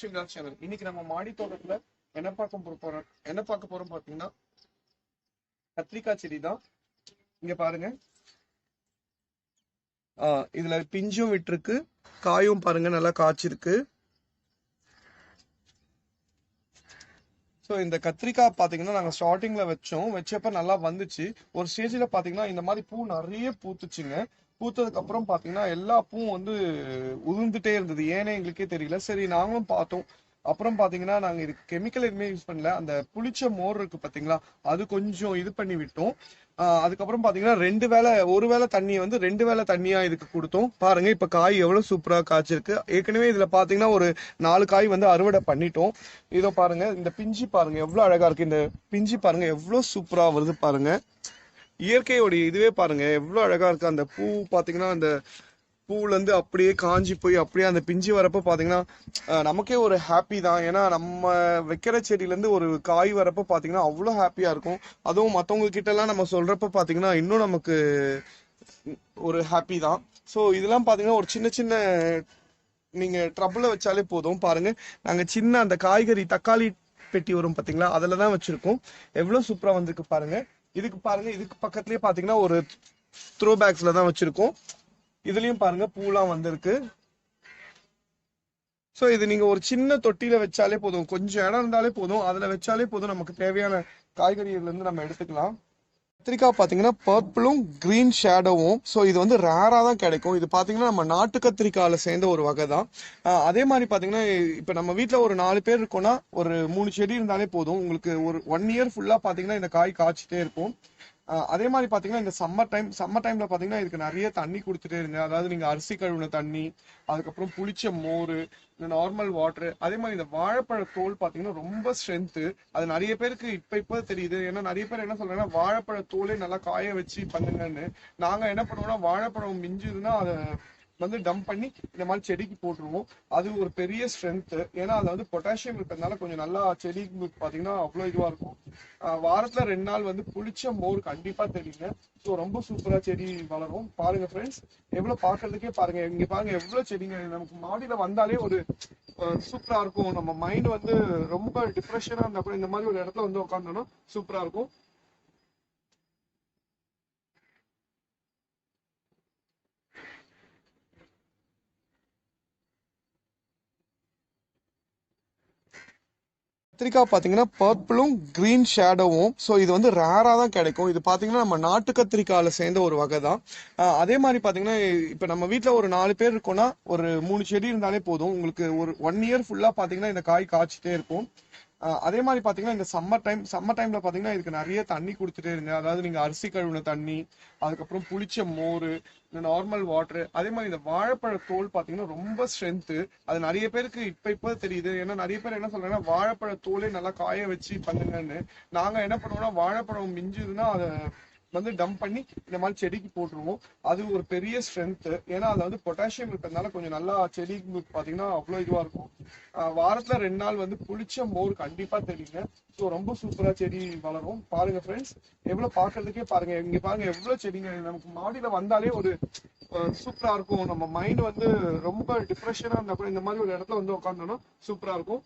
Shimla channel இன்னைக்கு நம்ம மாடி தோட்டத்துல என்ன பார்க்க போறோம் என்ன பார்க்க போறோம் பாத்தீங்கன்னா கத்திரிக்காய் செடி தான். இங்க பாருங்க. ஆஹ் இதுல பிஞ்சும் விட்டுருக்கு காயும் பாருங்க நல்லா காய்ச்சிருக்கு. ஸோ இந்த கத்திரிக்காய் பார்த்தீங்கன்னா நாங்கள் ஸ்டார்டிங்கில் வச்சோம். வச்சப்ப நல்லா வந்துச்சு. ஒரு ஸ்டேஜில் பார்த்தீங்கன்னா இந்த மாதிரி பூ நிறைய பூத்துச்சுங்க. பூத்ததுக்கு அப்புறம் பார்த்தீங்கன்னா எல்லா பூவும் வந்து உதிர்ந்துட்டே இருந்தது. ஏன்னே எங்களுக்கே தெரியல. சரி நாங்களும் பார்த்தோம். அப்புறம் பார்த்தீங்கன்னா நாங்கள் இதுக்கு கெமிக்கல் எதுவுமே யூஸ் பண்ணல. அந்த புளிச்ச மோர் இருக்கு பாத்தீங்களா அது கொஞ்சம் இது பண்ணி விட்டோம். அதுக்கப்புறம் பார்த்தீங்கன்னா ரெண்டு வேளை ஒரு வேளை தண்ணியை வந்து ரெண்டு வேளை தண்ணியா இதுக்கு கொடுத்தோம். பாருங்க இப்போ காய் எவ்வளோ சூப்பராக காய்ச்சிருக்கு. ஏற்கனவே இதில் பார்த்தீங்கன்னா ஒரு நாலு காய் வந்து அறுவடை பண்ணிட்டோம். இதோ பாருங்க இந்த பிஞ்சு பாருங்க எவ்வளோ அழகா இருக்கு. இந்த பிஞ்சு பாருங்க எவ்வளோ சூப்பரா வருது பாருங்க. இயற்கையோடைய இதுவே பாருங்க. எவ்வளோ அழகா இருக்கு. அந்த பூ பார்த்தீங்கன்னா அந்த பூலேருந்து அப்படியே காஞ்சி போய் அப்படியே அந்த பிஞ்சு வரப்போ பார்த்தீங்கன்னா நமக்கே ஒரு ஹாப்பி தான். ஏன்னா நம்ம வைக்கிற செடியிலேருந்து ஒரு காய் வரப்போ பார்த்தீங்கன்னா அவ்வளோ ஹாப்பியா இருக்கும். அதுவும் மத்தவங்க நம்ம சொல்றப்ப பார்த்தீங்கன்னா இன்னும் நமக்கு ஒரு ஹாப்பி தான். ஸோ இதெல்லாம் பார்த்தீங்கன்னா ஒரு சின்ன சின்ன நீங்கள் ட்ரபிள வச்சாலே போதும். பாருங்கள் நாங்கள் சின்ன அந்த காய்கறி தக்காளி பெட்டி வரும் பார்த்தீங்களா அதில் தான் வச்சுருக்கோம் எவ்வளோ சூப்பராக வந்திருக்கு பாருங்கள் இதுக்கு பாருங்க இதுக்கு பக்கத்துலயே பாத்தீங்கன்னா ஒரு த்ரோ பேக்ஸ்ல தான் வச்சிருக்கோம். இதுலயும் பாருங்க பூலாம் வந்திருக்கு. ஸோ இது நீங்க ஒரு சின்ன தொட்டியில வச்சாலே போதும். கொஞ்சம் இடம் இருந்தாலே போதும். அதுல வச்சாலே போதும். நமக்கு தேவையான காய்கறிகள்ல இருந்து நம்ம எடுத்துக்கலாம். கத்திரிக்காய் பார்த்தீங்கன்னா பர்பிளும் கிரீன் ஷேடோவும் ஸோ இது வந்து ரேராக தான் கிடைக்கும். இது பார்த்தீங்கன்னா நம்ம நாட்டு கத்திரிக்காயில் சேர்ந்த ஒரு வகை தான். அதே மாதிரி பார்த்தீங்கன்னா இப்போ நம்ம வீட்டில் ஒரு நாலு பேர் இருக்கோம்னா ஒரு மூணு செடி இருந்தாலே போதும். உங்களுக்கு ஒரு ஒன் இயர் ஃபுல்லாக பார்த்தீங்கன்னா இந்த காய் காய்ச்சிட்டே இருக்கும். அதே மாதிரி பார்த்தீங்கன்னா இந்த சம்மர் டைம் சம்மர் டைம்ல பார்த்தீங்கன்னா இதுக்கு நிறைய தண்ணி கொடுத்துட்டே இருங்க அதாவது நீங்கள் அரிசி கழுவின தண்ணி அதுக்கப்புறம் புளிச்ச மோர் இந்த நார்மல் வாட்டர் அதே மாதிரி இந்த வாழைப்பழ தோல் பார்த்தீங்கன்னா ரொம்ப ஸ்ட்ரென்த்து அது நிறைய பேருக்கு இப்ப இப்ப தெரியுது. ஏன்னா நிறைய பேர் என்ன சொல்றாங்கன்னா வாழைப்பழ தோலே நல்லா காய வச்சு பண்ணுங்கன்னு. நாங்க என்ன பண்ணுவோம்னா வாழைப்பழம் மிஞ்சுதுன்னா அதை வந்து டம்ப் பண்ணி இந்த மாதிரி செடிக்கு போட்டுருவோம். அது ஒரு பெரிய ஸ்ட்ரென்த் ஏன்னா அதுல வந்து பொட்டாசியம் இருக்கிறதுனால கொஞ்சம் நல்லா செடிக்கு பார்த்தீங்கன்னா அவ்வளோ இதுவாக இருக்கும். வாரத்தில் வாரத்துல ரெண்டு நாள் வந்து புளிச்ச மோர் கண்டிப்பா தெரியுங்க ஸோ ரொம்ப சூப்பரா செடி வளரும். பாருங்க ஃப்ரெண்ட்ஸ் எவ்வளவு பார்க்கறதுக்கே பாருங்க. இங்க பாருங்க எவ்வளோ செடிங்க. நமக்கு மாடியில வந்தாலே ஒரு சூப்பரா இருக்கும். நம்ம மைண்ட் வந்து ரொம்ப டிப்ரெஷனாக இருந்தால் கூட இந்த மாதிரி ஒரு இடத்துல வந்து உட்காந்தோன்னா சூப்பராக இருக்கும். கத்திரிக்காய் பார்த்தீங்கன்னா பர்பிளும் கிரீன் ஷேடோவும் ஸோ இது வந்து ரேராக தான் கிடைக்கும். இது பார்த்தீங்கன்னா நம்ம நாட்டு கத்திரிக்காயில் சேர்ந்த ஒரு வகை தான். அதே மாதிரி பார்த்தீங்கன்னா இப்போ நம்ம வீட்டில் ஒரு நாலு பேர் இருக்கோம்னா ஒரு மூணு செடி இருந்தாலே போதும். உங்களுக்கு ஒரு ஒன் இயர் ஃபுல்லாக பார்த்தீங்கன்னா இந்த காய் காய்ச்சிட்டே இருக்கும். அதே மாதிரி பார்த்தீங்கன்னா இந்த சம்மர் டைம் சம்மர் டைம்ல பார்த்தீங்கன்னா இதுக்கு நிறைய தண்ணி கொடுத்துட்டே இருங்க அதாவது நீங்கள் அரிசி கழுவின தண்ணி அதுக்கப்புறம் புளிச்ச மோர் இந்த நார்மல் வாட்டர் அதே மாதிரி இந்த வாழைப்பழ தோல் பார்த்தீங்கன்னா ரொம்ப ஸ்ட்ரென்த்து அது நிறைய பேருக்கு இப்ப இப்ப தெரியுது. ஏன்னா நிறைய பேர் என்ன சொல்றேன்னா வாழைப்பழ தோலே நல்லா காய வச்சு பண்ணுங்கன்னு. நாங்க என்ன பண்ணுவோம்னா வாழைப்பழம் மிஞ்சுதுன்னா அதை வந்து டம்ப் பண்ணி இந்த மாதிரி செடிக்கு போட்டுருவோம். அது ஒரு பெரிய ஸ்ட்ரென்த் ஏன்னா அது வந்து பொட்டாசியம் இருக்கிறதுனால கொஞ்சம் நல்லா செடிக்கு பாத்தீங்கன்னா அவ்வளோ இதுவா இருக்கும். வாரத்துல ரெண்டு நாள் வந்து புளிச்ச மோர் கண்டிப்பா தெரியுங்க ஸோ ரொம்ப சூப்பரா செடி வளரும். பாருங்க ஃப்ரெண்ட்ஸ் எவ்வளவு பாக்குறதுக்கே பாருங்க. இங்க பாருங்க எவ்வளவு செடிங்க. நமக்கு மாடியில வந்தாலே ஒரு சூப்பரா இருக்கும். நம்ம மைண்ட் வந்து ரொம்ப டிப்ரெஷனா இருந்தா கூட இந்த மாதிரி ஒரு இடத்துல வந்து உட்காந்தோம்னா சூப்பரா இருக்கும்.